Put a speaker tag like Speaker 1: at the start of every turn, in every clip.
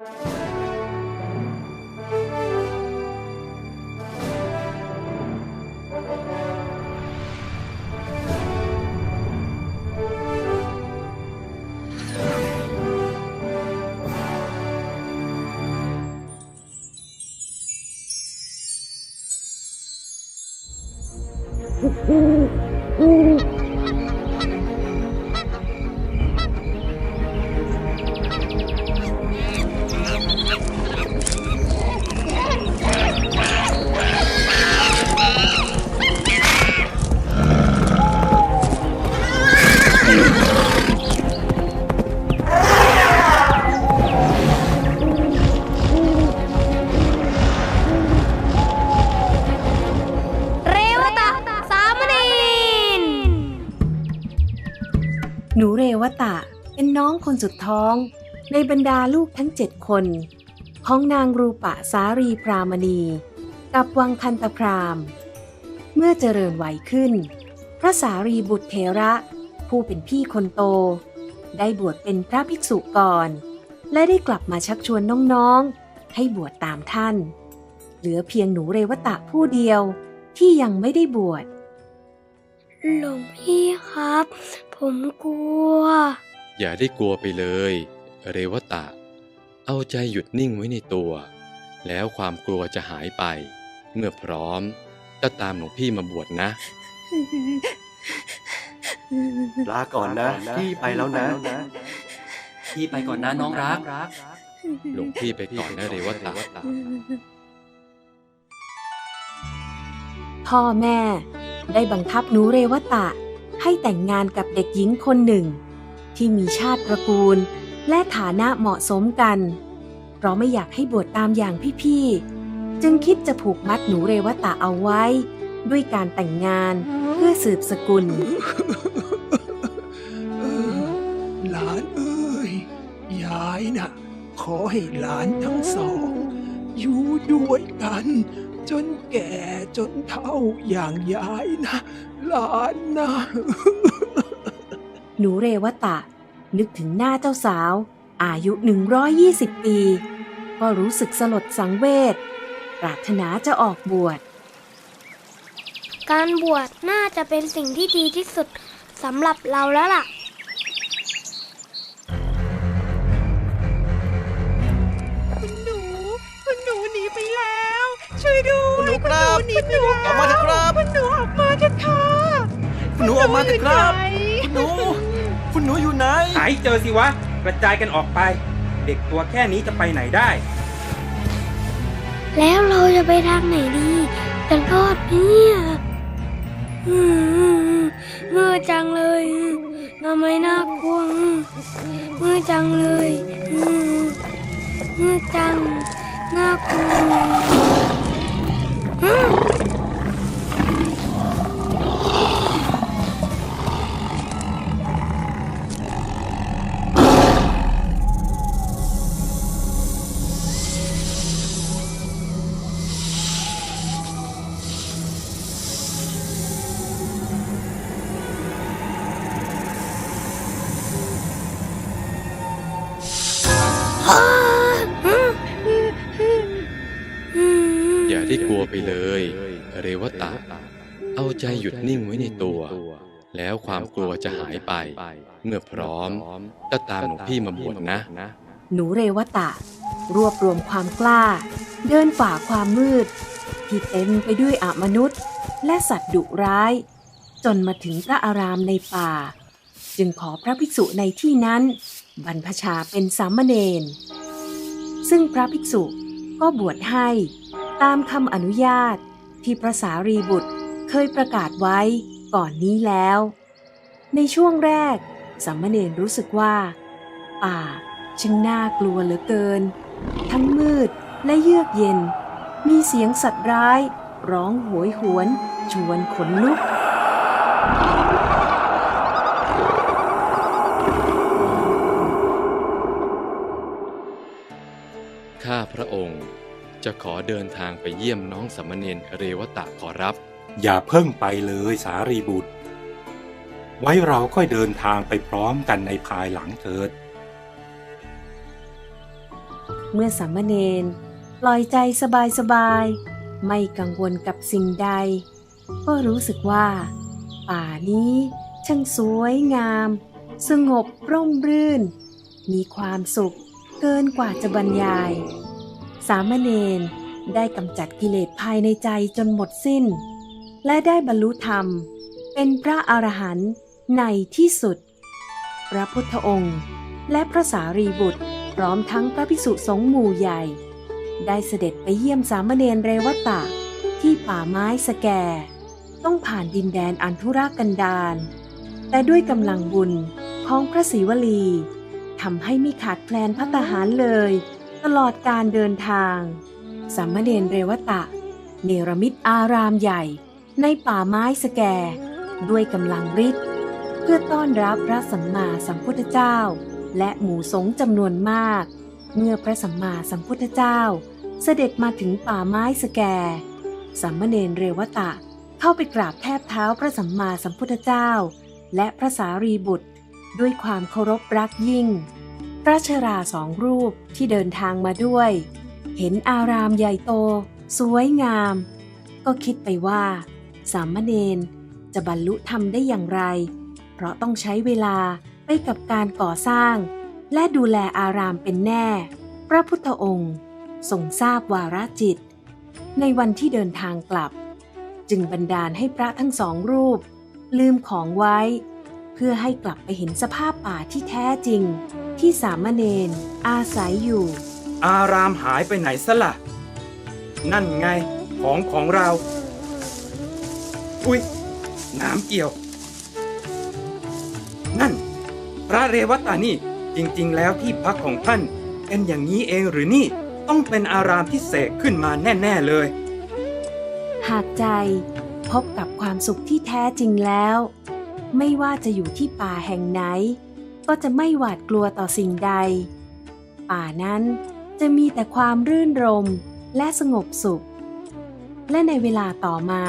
Speaker 1: เตะเป็
Speaker 2: นน้องคนสุดท้อง ในบรรดาลูกทั้งเจ็ดคน ของนางรูปะสารีพรามณี กับวังคันตพรามเมื่อเจริญวัยขึ้น พระสารีบุตรเถระ ผู้เป็นพี่คนโต ได้บวชเป็นพระภิกษุก่อน และได้กลับมาชักชวนน้องๆ ให้บวชตามท่าน เหลือเพียงหนูเรวตะผู้เดียวที่ยังไม่ได้บวช
Speaker 1: หลวงพี่ครับ ผมกลัว
Speaker 3: อย่าได้กลัวไปเลย เรวตะ เอาใจหยุดนิ่งไว้ในตัว แล้วความกลัวจะหายไป เมื่อพร้อมก็ตามหลวงพี่มาบวชนะ
Speaker 4: ลาก่อนนะ พี่ไปแล้วนะ
Speaker 5: พี่ไปก่อนนะน้องรัก
Speaker 3: หลวงพี่ไปก่อนนะเรวตะ
Speaker 2: พ่อแม่ได้บังคับหนูเรวตะ ให้แต่งงานกับเด็กหญิงคนหนึ่ง ที่มีชาติตระกูล และฐานะเหมาะสมกัน เพราะไม่อยากให้บวชตามอย่างพี่ๆ จึงคิดจะผูกมัดหนูเรวตะเอาไว้ ด้วยการแต่งงานเพื่อสืบสกุล
Speaker 6: หลานเอ้ยยายน่ะขอให้หลานทั้งสอง อยู่ด้วยกัน จนแก่จนเฒ่าอย่างยายนะหลานนะ
Speaker 2: หนูเรวตะ นึกถึงหน้าเจ้าสาว อายุ 120 ปี ก็รู้สึกสลดสังเวชปรารถนาจะออกบวช
Speaker 1: การบวชน่าจะเป็นสิ่งที่ดีที่สุดสำหรับเราแล้วล่ะ
Speaker 7: หนูหนีไปแล้ว
Speaker 4: ออกมาเถอะครับ
Speaker 7: คุณหนูออกมาเถอะค่ะ
Speaker 4: คุณหนูออกมาเถอะครับ
Speaker 7: ณหนูอยู่ไหน
Speaker 4: คุณหนูคุณหนูอยู่ไหน
Speaker 8: หายเจอสิวะ กระจายกันออกไป เด็กตัวแค่นี้จะไปไหนได้
Speaker 1: แล้วเราจะไปทางไหนดีจะรอดไหมเนี่ยอืมมือจังเลยทำไมน่ากลัวมือจังเลยอืมมือจังน่ากลัว อืม
Speaker 3: อย่าได้กลัวไปเลย เรวตะ เอาใจหยุดนิ่งไว้ในตัว แล้วความกลัวจะหายไป เมื่อพร้อมก็ตามหลวงพี่มาบวชนะ
Speaker 2: หนูเรวตะ รวบรวมความกล้า เดินฝ่าความมืด ที่เต็มไปด้วยอมนุษย์ และสัตว์ดุร้าย จนมาถึงพระอารามในป่า จึงขอพระภิกษุในที่นั้น บรรพชาเป็นสามเณรซึ่งพระภิกษุก็บวชให้ ตามคำอนุญาตที่พระสารีบุตรเคยประกาศไว้ก่อนนี้แล้ว ในช่วงแรกสามเณรรู้สึกว่า ป่าช่างน่ากลัวเหลือเกิน ทั้งมืดและเยือกเย็น มีเสียงสัตว์ร้าย ร้องโหยหวน ชวนขนลุก
Speaker 3: ข้าพระองค์ จะขอเดินทางไปเยี่ยมน้องสามเณรเรวตะขอรับ
Speaker 9: อย่าเพิ่งไปเลยสารีบุตร ไว้เราค่อยเดินทางไปพร้อมกันในภายหลังเถิด
Speaker 2: เมื่อสามเณรปล่อยใจสบายๆ ไม่กังวลกับสิ่งใด ก็รู้สึกว่า ป่านี้ช่างสวยงาม สงบร่มรื่น มีความสุขเกินกว่าจะบรรยาย สามเณรได้กำจัดกิเลสภายในใจจนหมดสิ้น และได้บรรลุธรรม เป็นพระอรหันต์ในที่สุด พระพุทธองค์ และพระสารีบุตรพร้อมทั้งพระภิกษุสงฆ์หมู่ใหญ่ ได้เสด็จไปเยี่ยมสามเณรเรวตะ ที่ป่าไม้สแก ต้องผ่านดินแดนอันธุรกันดารแต่ด้วยกำลังบุญของพระศรีวลีทำให้ไม่ขาดแคลนพัตตาหารเลย ตลอดการเดินทางสามเณรเรวตะ เนรมิตอารามใหญ่ ในป่าไม้สแก ด้วยกำลังฤทธิ์เพื่อต้อนรับพระสัมมาสัมพุทธเจ้า และหมู่สงฆ์จำนวนมาก เมื่อพระสัมมาสัมพุทธเจ้า เสด็จมาถึงป่าไม้สแกสามเณรเรวตะเข้าไปกราบแทบเท้าพระสัมมาสัมพุทธเจ้า และพระสารีบุตร ด้วยความเคารพรักยิ่ง พระชราสองรูปที่เดินทางมาด้วย เห็นอารามใหญ่โต สวยงาม ก็คิดไปว่า สามเณรจะบรรลุธรรมได้อย่างไร เพราะต้องใช้เวลาไปกับการก่อสร้าง และดูแลอารามเป็นแน่ พระพุทธองค์ทรงทราบวาระจิต ในวันที่เดินทางกลับ จึงบันดาลให้พระทั้งสองรูป ลืมของไว้ เพื่อให้กลับไปเห็นสภาพป่าที่แท้จริง ที่สามเณรอาศัยอยู่
Speaker 8: อารามหายไปไหนซะละ่ะ นั่นไงของของเรา อุ้ยน้ำเกี่ยว นั่น พระเรวัตานี่จริงๆ แล้วที่พักของท่านเป็นอย่างนี้เองหรือนี่ต้องเป็นอารามที่เสกขึ้นมาแน่ ๆ เลย
Speaker 2: หากใจพบกับความสุขที่แท้จริงแล้ว ไม่ว่าจะอยู่ที่ป่าแห่งไหน ก็จะไม่หวาดกลัวต่อสิ่งใด ป่านั้นจะมีแต่ความรื่นรมและสงบสุข และในเวลาต่อมา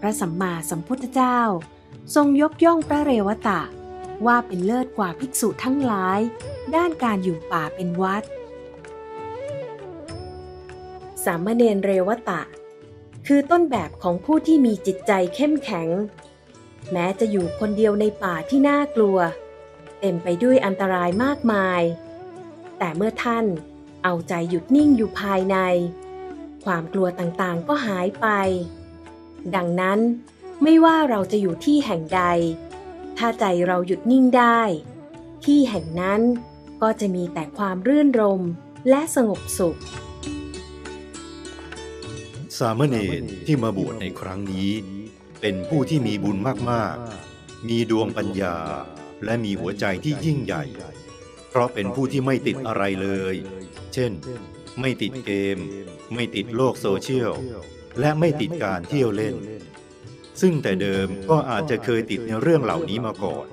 Speaker 2: พระสัมมาสัมพุทธเจ้า ทรงยกย่องพระเรวตะ ว่าเป็นเลิศกว่าภิกษุทั้งหลาย ด้านการอยู่ป่าเป็นวัด สามเณรเรวตะ คือต้นแบบของผู้ที่มีจิตใจเข้มแข็ง แม้จะอยู่คนเดียวในป่าที่น่ากลัว เต็มไปด้วยอันตรายมากมาย แต่เมื่อท่านเอาใจหยุดนิ่งอยู่ภายใน ความกลัวต่างๆก็หายไป ดังนั้นไม่ว่าเราจะอยู่ที่แห่งใด ถ้าใจเราหยุดนิ่งได้ ที่แห่งนั้นก็จะมีแต่ความรื่นรมและสงบสุข
Speaker 10: สามเณรที่มาบวชในครั้งนี้ เป็นผู้ที่มีบุญมากๆ มีดวงปัญญา และมีหัวใจที่ยิ่งใหญ่ เพราะเป็นผู้ที่ไม่ติดอะไรเลย เช่น ไม่ติดเกม ไม่ติดโลกโซเชียล และไม่ติดการเที่ยวเล่น ซึ่งแต่เดิมก็อาจจะเคยติดในเรื่องเหล่านี้มาก่อน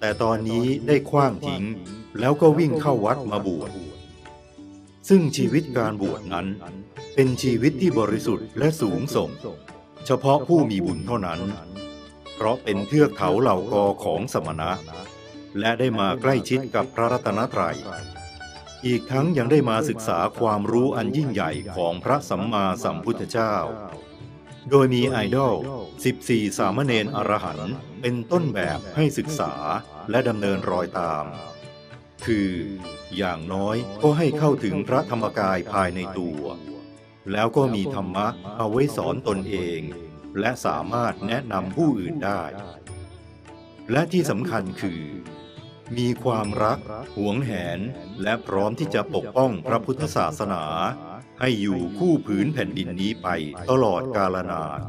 Speaker 10: แต่ตอนนี้ได้คว้างทิ้ง แล้วก็วิ่งเข้าวัดมาบวช ซึ่งชีวิตการบวชนั้น เป็นชีวิตที่บริสุทธิ์และสูงส่ง เฉพาะผู้มีบุญเท่านั้น เพราะเป็นเทือกเขาเหล่ากอของสมณะ และได้มาใกล้ชิดกับพระรัตนตรัย อีกทั้งยังได้มาศึกษาความรู้อันยิ่งใหญ่ของพระสัมมาสัมพุทธเจ้า โดยมีไอดอล 14 สามเณรอรหันต์เป็นต้นแบบให้ศึกษาและดำเนินรอยตาม คือ อย่างน้อยก็ให้เข้าถึงพระธรรมกายภายในตัว แล้วก็มีธรรมะเอาไว้สอนตนเอง และสามารถแนะนำผู้อื่นได้ และที่สำคัญคือ มีความรัก หวงแหน และพร้อมที่จะปกป้องพระพุทธศาสนา ให้อยู่คู่ผืนแผ่นดินนี้ไปตลอดกาลนาน